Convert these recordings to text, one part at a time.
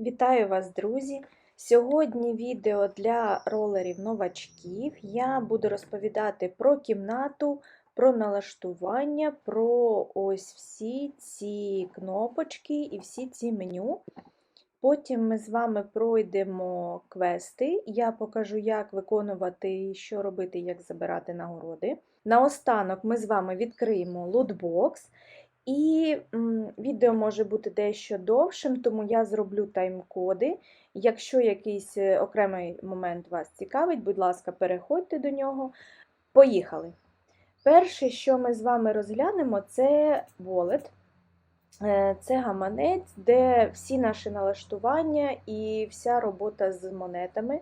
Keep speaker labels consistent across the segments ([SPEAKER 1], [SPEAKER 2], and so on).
[SPEAKER 1] Вітаю вас, друзі! Сьогодні відео для ролерів новачків. Я буду розповідати про кімнату, про налаштування, про ось всі ці кнопочки і всі ці меню. Потім ми з вами пройдемо квести. Я покажу, як виконувати, що робити, як забирати нагороди. Наостанок ми з вами відкриємо лутбокс. І відео може бути дещо довшим, тому я зроблю тайм-коди. Якщо якийсь е, окремий момент вас цікавить, будь ласка, переходьте до нього. Поїхали! Перше, що ми з вами розглянемо, це wallet. Е, Це гаманець, де всі наші налаштування і вся робота з монетами.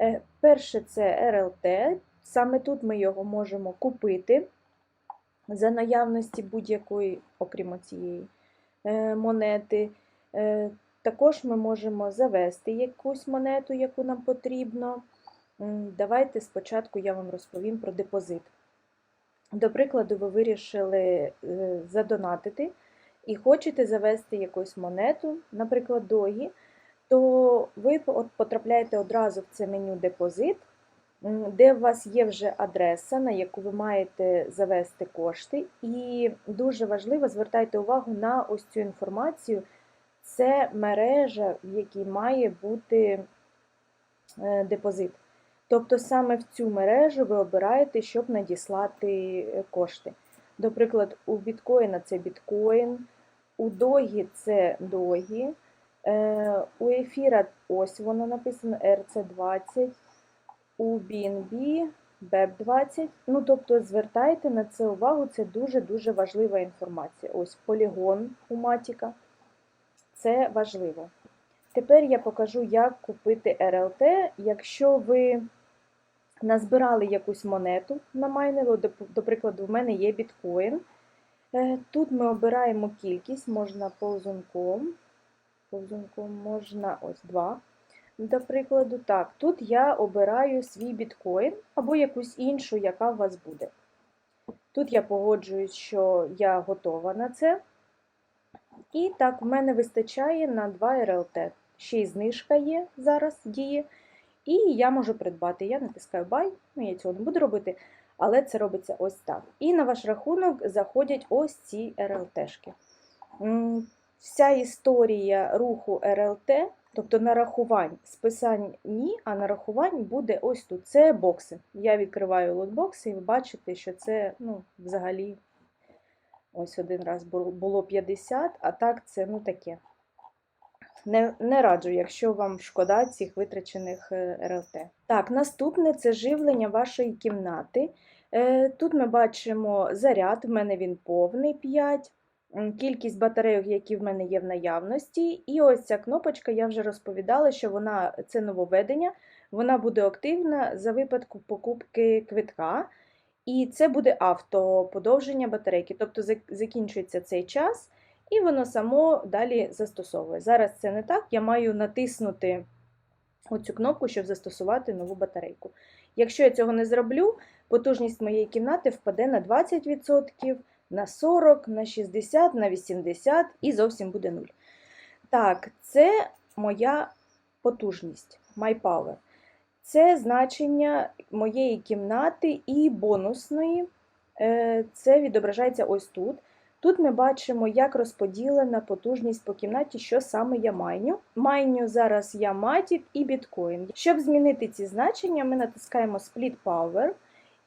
[SPEAKER 1] Е, Перше це RLT. Саме тут ми його можемо купити за наявності будь-якої, окрім цієї е, монети. Е, Також ми можемо завести якусь монету, яку нам потрібно. Давайте спочатку я вам розповім про депозит. До прикладу, ви вирішили е, задонатити і хочете завести якусь монету, наприклад, догі, то ви потрапляєте одразу в це меню депозит де у вас є вже адреса, на яку ви маєте завести кошти. І дуже важливо звертайте увагу на ось цю інформацію. Це мережа, в якій має бути е, депозит. Тобто саме в цю мережу ви обираєте, щоб надіслати е, кошти. До прикладу, у біткоїна це біткоін, у догі це догі, е, у ефіра ось воно написано RC20 у BNB, BEP20. Ну, тобто, звертайте на це увагу, це дуже-дуже важлива інформація. Ось полігон у Матіка. Це важливо. Тепер я покажу, як купити RLT. Якщо ви назбирали якусь монету на майнило, до, прикладу, в мене є біткоін. Е, тут ми обираємо кількість, можна повзунком. Повзунком можна ось два. До прикладу, так, тут я обираю свій біткоін або якусь іншу, яка у вас буде. Тут я погоджуюсь, що я готова на це. І так, в мене вистачає на 2 РЛТ. Ще й знижка є зараз діє. І я можу придбати. Я натискаю Buy, ну я цього не буду робити, але це робиться ось так. І на ваш рахунок заходять ось ці РЛТшки. Вся історія руху РЛТ Тобто нарахувань, списань ні, а нарахувань буде ось тут. Це бокси. Я відкриваю лотбокси, і ви бачите, що це ну, взагалі ось один раз було 50, а так це ну таке. Не не раджу, якщо вам шкода цих витрачених е, РЛТ. Так, наступне це живлення вашої кімнати. Е, тут ми бачимо заряд, в мене він повний 5 кількість батарейок, які в мене є в наявності. І ось ця кнопочка, я вже розповідала, що вона це нововведення, вона буде активна за випадку покупки квитка. І це буде автоподовження батарейки. Тобто закінчується цей час, і воно само далі застосовує. Зараз це не так, я маю натиснути оцю кнопку, щоб застосувати нову батарейку. Якщо я цього не зроблю, потужність моєї кімнати впаде на 20% на 40, на 60, на 80 і зовсім буде 0. Так, це моя потужність, my power. Це значення моєї кімнати і бонусної. Е, це відображається ось тут. Тут ми бачимо, як розподілена потужність по кімнаті, що саме я майню. Майню зараз я Matic і біткоін. Щоб змінити ці значення, ми натискаємо Split Power.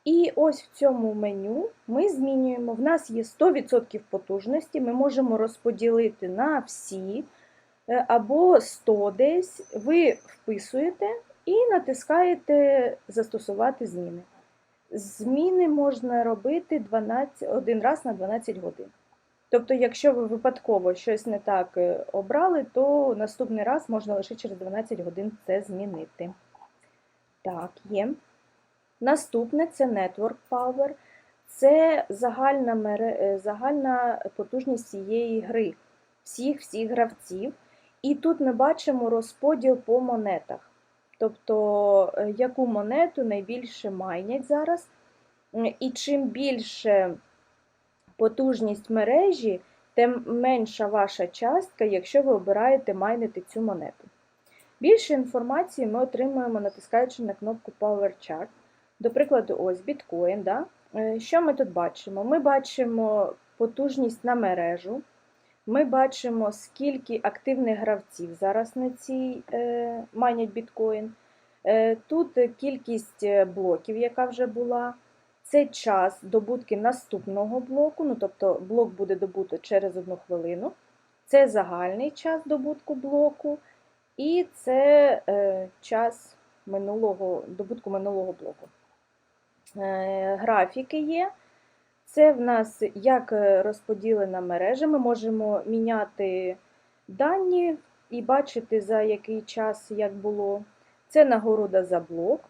[SPEAKER 1] І ось в цьому меню ми змінюємо. В нас є 100% потужності, ми можемо розподілити на всі е, або 100 десь. Ви вписуєте і натискаєте Застосувати зміни. Зміни можна робити 12, один раз на 12 годин. Тобто, якщо ви випадково щось не так е, обрали, то наступний раз можна лише через 12 годин це змінити. Так, є. Наступне це Network Power, це загальна мере... Е, загальна потужність цієї гри, всіх всіх гравців. І тут ми бачимо розподіл по монетах. Тобто, е, яку монету найбільше майнять зараз. І чим більше потужність мережі, тим менша ваша частка, якщо ви обираєте майнити цю монету. Більше інформації ми отримуємо, натискаючи на кнопку Power Chart. До прикладу, ось біткоін. Да? Е, Що ми тут бачимо? Ми бачимо потужність на мережу. Ми бачимо, скільки активних гравців зараз на цій е, майнять біткоін. Е, тут кількість е, блоків, яка вже була. Це час добутки наступного блоку, ну тобто блок буде добуто через одну хвилину. Це загальний час добутку блоку, і це е, час минулого, добутку минулого блоку. Е, графіки є. Це в нас як е, розподілена мережа. Ми можемо міняти дані і бачити, за який час як було. Це нагорода за блок,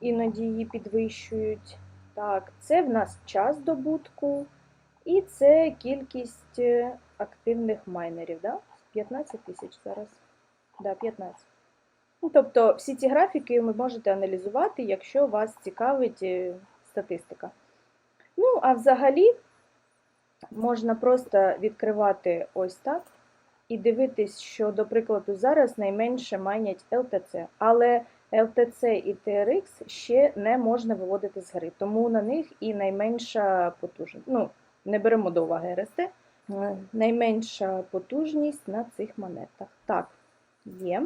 [SPEAKER 1] іноді її підвищують. Так, це в нас час добутку, і це кількість е, активних майнерів. Да? 15 тисяч зараз. Да, 15. Ну, тобто всі ці графіки ви можете аналізувати, якщо вас цікавить е, статистика. Ну, а взагалі можна просто відкривати ось так і дивитись, що, до прикладу, зараз найменше майнять LTC, але LTC і TRX ще не можна виводити з гри, тому на них і найменша потужність. Ну, не беремо до уваги РСТ, е, найменша потужність на цих монетах. Так, є.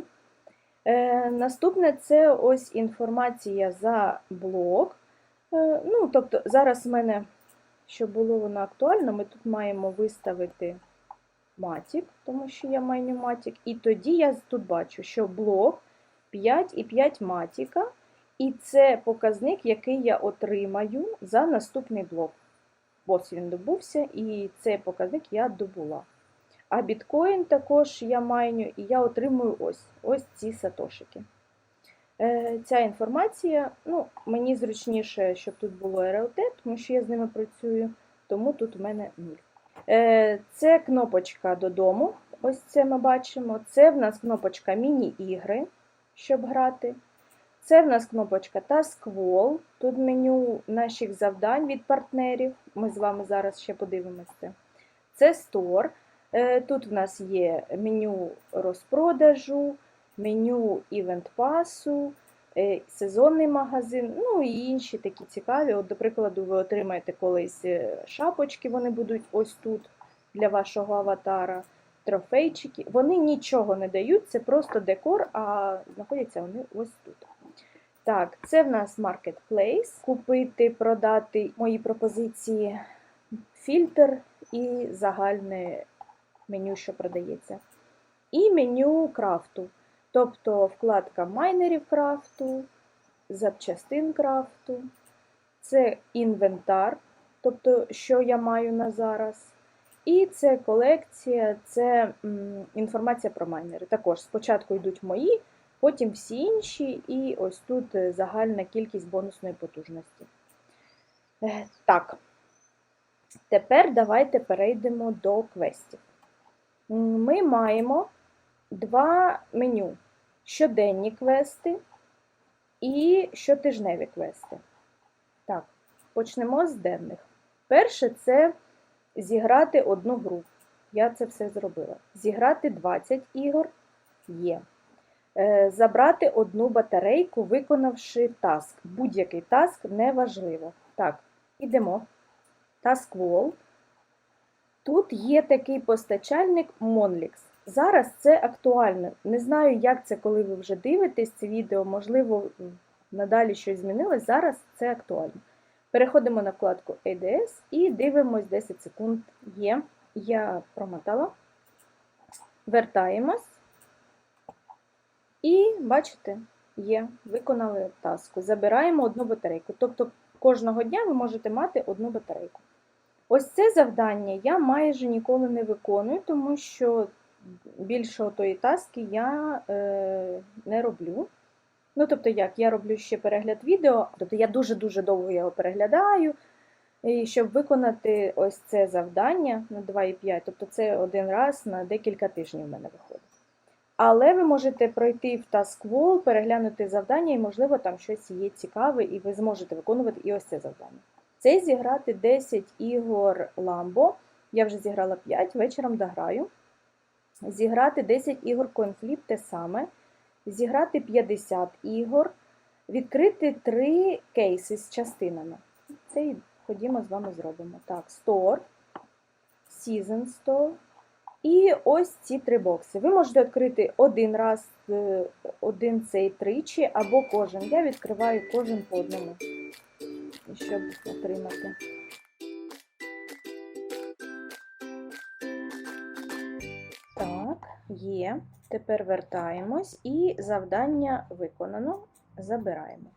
[SPEAKER 1] Е, Наступне це ось інформація за блок. Е, Ну, тобто, зараз в мене, щоб було воно актуально, ми тут маємо виставити матік, тому що я майню матік. І тоді я тут бачу, що блок 5 і 5 матіка, і це показник, який я отримаю за наступний блок. Ось він добувся, і цей показник я добула. А біткоін також я майню, і я отримую ось ось ці сатошики. Е, Ця інформація, ну, мені зручніше, щоб тут було RLT, тому що я з ними працюю, тому тут у мене 0. Е, Це кнопочка додому. Ось це ми бачимо. Це в нас кнопочка міні-ігри, щоб грати. Це в нас кнопочка Task. Тут меню наших завдань від партнерів. Ми з вами зараз ще подивимося. Це Store. Е, Тут в нас є меню розпродажу, меню івент пасу, е, сезонний магазин, ну і інші такі цікаві. От, До прикладу, ви отримаєте колись е, шапочки, вони будуть ось тут для вашого аватара, трофейчики. Вони нічого не дають, це просто декор, а знаходяться вони ось тут. Так, це в нас Marketplace. Купити, продати мої пропозиції, фільтр і загальне меню, що продається. І меню крафту. Тобто вкладка майнерів крафту, запчастин крафту, це інвентар, тобто, що я маю на зараз. І це колекція, це інформація про майнери. Також спочатку йдуть мої, потім всі інші, і ось тут е, загальна кількість бонусної потужності. Е, Так, тепер давайте перейдемо до квестів. Ми маємо два меню: щоденні квести і щотижневі квести. Так, почнемо з денних. Перше це зіграти одну гру. Я це все зробила. Зіграти 20 ігор є. Е, Забрати одну батарейку, виконавши таск. Будь-який таск неважливо. Так, ідемо. Task Wall. Тут є такий постачальник Monlix. Зараз це актуально. Не знаю, як це, коли ви вже дивитесь це відео, можливо, надалі щось змінилось. Зараз це актуально. Переходимо на вкладку ADS і дивимось 10 секунд є. Я промотала. Вертаємось. І бачите, є, виконали таску. Забираємо одну батарейку. Тобто кожного дня ви можете мати одну батарейку. Ось це завдання я майже ніколи не виконую, тому що більшого тої таски я е, не роблю. Ну, тобто, як, я роблю ще перегляд відео, тобто я дуже-дуже довго його переглядаю, і щоб виконати ось це завдання на 2,5, тобто це один раз на декілька тижнів в мене виходить. Але ви можете пройти в Task Wall, переглянути завдання, і, можливо, там щось є цікаве, і ви зможете виконувати і ось це завдання. Це зіграти 10 ігор Ламбо. Я вже зіграла 5, вечором дограю. Зіграти 10 ігор CoinFlip те саме. Зіграти 50 ігор, відкрити 3 кейси з частинами. Це і ходімо з вами зробимо. Так, Store, Season Store. І ось ці три бокси. Ви можете відкрити один раз, е, один цей тричі, або кожен. Я відкриваю кожен по одному, щоб отримати. Так, є. Тепер вертаємось і завдання виконано. Забираємо.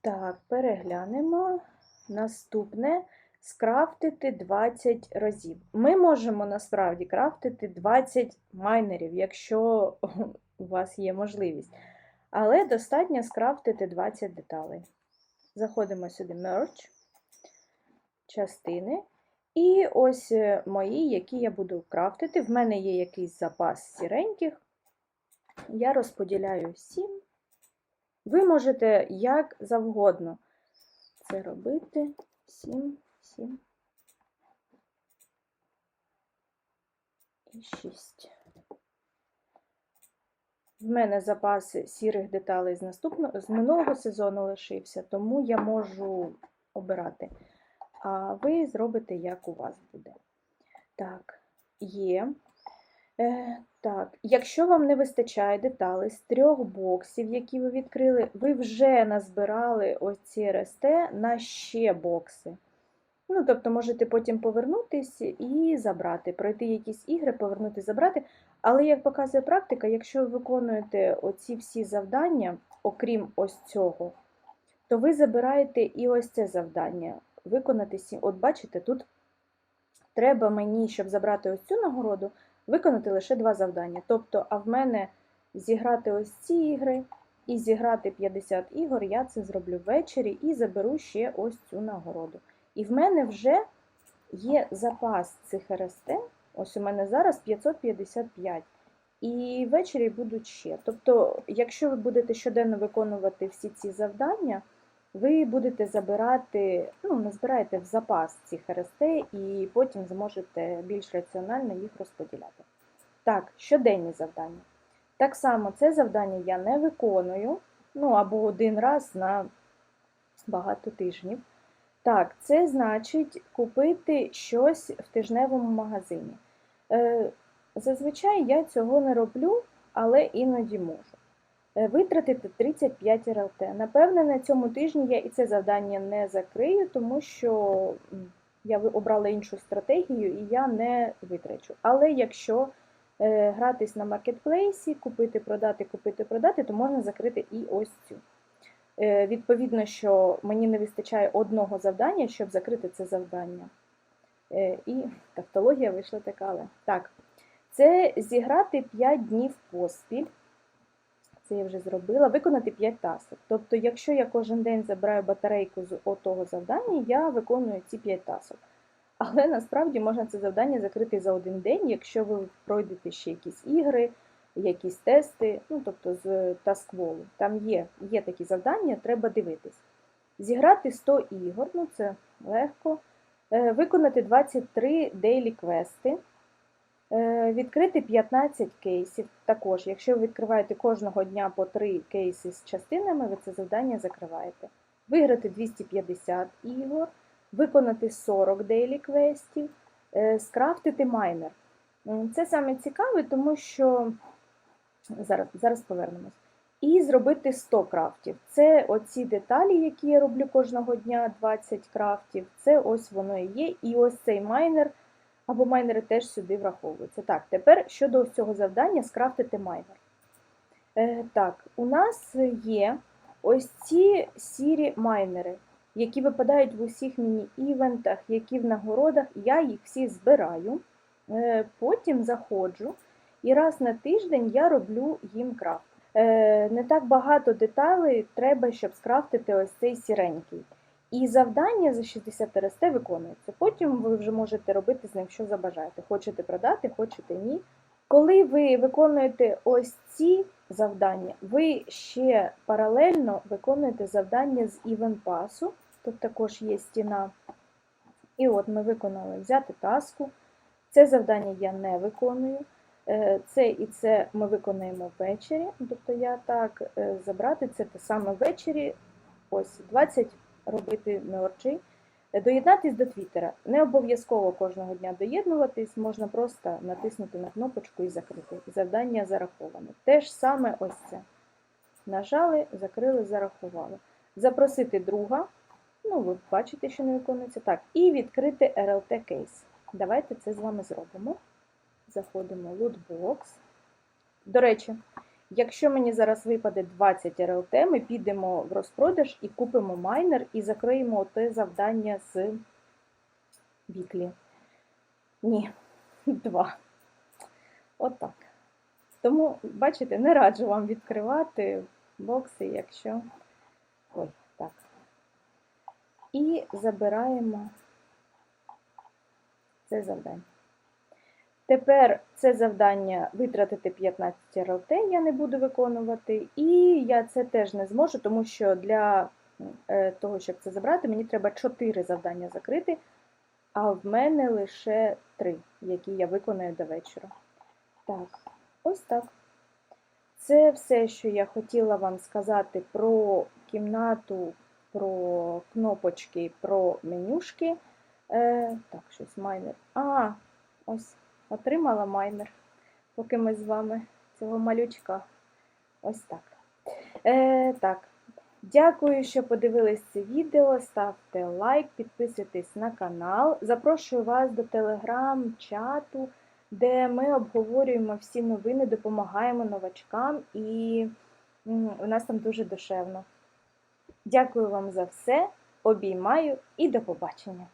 [SPEAKER 1] Так, переглянемо. Наступне скрафтити 20 разів. Ми можемо насправді крафтити 20 майнерів, якщо у вас є можливість. Але достатньо скрафтити 20 деталей. Заходимо сюди Merge, частини. І ось е, мої, які я буду крафтити. В мене є якийсь запас сіреньких. Я розподіляю 7. Ви можете як завгодно це робити. 7, 7 і 6. В мене запас сірих деталей з наступного, з минулого сезону лишився, тому я можу обирати. А ви зробите, як у вас буде. Так, є. Е, так, якщо вам не вистачає деталей з трьох боксів, які ви відкрили, ви вже назбирали ось ці РСТ на ще бокси. Ну, тобто, можете потім повернутись і забрати, пройти якісь ігри, повернути, забрати. Але, як показує практика, якщо ви виконуєте оці всі завдання, окрім ось цього, то ви забираєте і ось це завдання. Виконати сім. От бачите, тут треба мені, щоб забрати ось цю нагороду, виконати лише два завдання. Тобто, а в мене зіграти ось ці ігри і зіграти 50 ігор, я це зроблю ввечері і заберу ще ось цю нагороду. І в мене вже є запас цих РСТ. Ось у мене зараз 555. І ввечері будуть ще. Тобто, якщо ви будете щоденно виконувати всі ці завдання, ви будете забирати, ну, не збираєте в запас ці РСТ і потім зможете більш раціонально їх розподіляти. Так, щоденні завдання. Так само це завдання я не виконую, ну або один раз на багато тижнів. Так, це значить купити щось в тижневому магазині. Е, Зазвичай я цього не роблю, але іноді можу. Е, Витратити 35 РЛТ. Напевне, на цьому тижні я і це завдання не закрию, тому що я обрала іншу стратегію і я не витрачу. Але якщо е, гратись на маркетплейсі, купити, продати, купити, продати, то можна закрити і ось цю. Е, Відповідно, що мені не вистачає одного завдання, щоб закрити це завдання. Е, І тавтологія вийшла така, але так. Це зіграти 5 днів поспіль. Це я вже зробила. Виконати 5 тасок. Тобто, якщо я кожен день забираю батарейку з отого завдання, я виконую ці 5 тасок. Але насправді можна це завдання закрити за один день, якщо ви пройдете ще якісь ігри, якісь тести, ну тобто з таскволу. Там є, є такі завдання, треба дивитись. Зіграти 100 ігор, ну це легко. Е, Виконати 23 дейлі квести. Е, Відкрити 15 кейсів. Також, якщо ви відкриваєте кожного дня по 3 кейси з частинами, ви це завдання закриваєте. Виграти 250 ігор, виконати 40 дейлі квестів, е, скрафтити майнер. Це саме цікаве, тому що зараз, зараз повернемось. І зробити 100 крафтів. Це оці деталі, які я роблю кожного дня, 20 крафтів. Це ось воно і є. І ось цей майнер або майнери теж сюди враховуються. Так, тепер щодо цього завдання скрафтити майнер. Е, так, у нас є ось ці сірі майнери, які випадають в усіх міні-івентах, які в нагородах. Я їх всі збираю, е, потім заходжу, і раз на тиждень я роблю їм крафт. Е, не так багато деталей треба, щоб скрафтити ось цей сіренький. І завдання за 60 РСТ виконується. Потім ви вже можете робити з ним, що забажаєте. Хочете продати, хочете ні. Коли ви виконуєте ось ці завдання, ви ще паралельно виконуєте завдання з івент-пасу. Тут також є стіна. І от ми виконали взяти таску, Це завдання я не виконую. Е, Це і це ми виконаємо ввечері. Тобто я так е, забрати це те саме ввечері, ось 20 робити мерчі. Е, Доєднатись до Твіттера. Не обов'язково кожного дня доєднуватись, можна просто натиснути на кнопочку і закрити. Завдання зараховане. Те ж саме ось це. Нажали, закрили, зарахували. Запросити друга. Ну, ви бачите, що не виконується. Так, і відкрити RLT кейс. Давайте це з вами зробимо. Заходимо в Lootbox. До речі, якщо мені зараз випаде 20 RLT, ми підемо в розпродаж і купимо майнер і закриємо те завдання з Віклі. Ні, два. Отак. Тому, бачите, не раджу вам відкривати бокси, якщо. Ой, так. І забираємо це завдання. Тепер це завдання витратити 15 РЛТ я не буду виконувати, і я це теж не зможу, тому що для е, того, щоб це забрати, мені треба 4 завдання закрити, а в мене лише 3, які я виконую до вечора. Так, ось так. Це все, що я хотіла вам сказати про кімнату, про кнопочки, про менюшки. Е, так, щось майнер. А, ось отримала майнер, поки ми з вами цього малючка. Ось так. Е, так. Дякую, що подивились це відео. Ставте лайк, підписуйтесь на канал. Запрошую вас до телеграм-чату, де ми обговорюємо всі новини, допомагаємо новачкам, і у нас там дуже душевно. Дякую вам за все. Обіймаю і до побачення!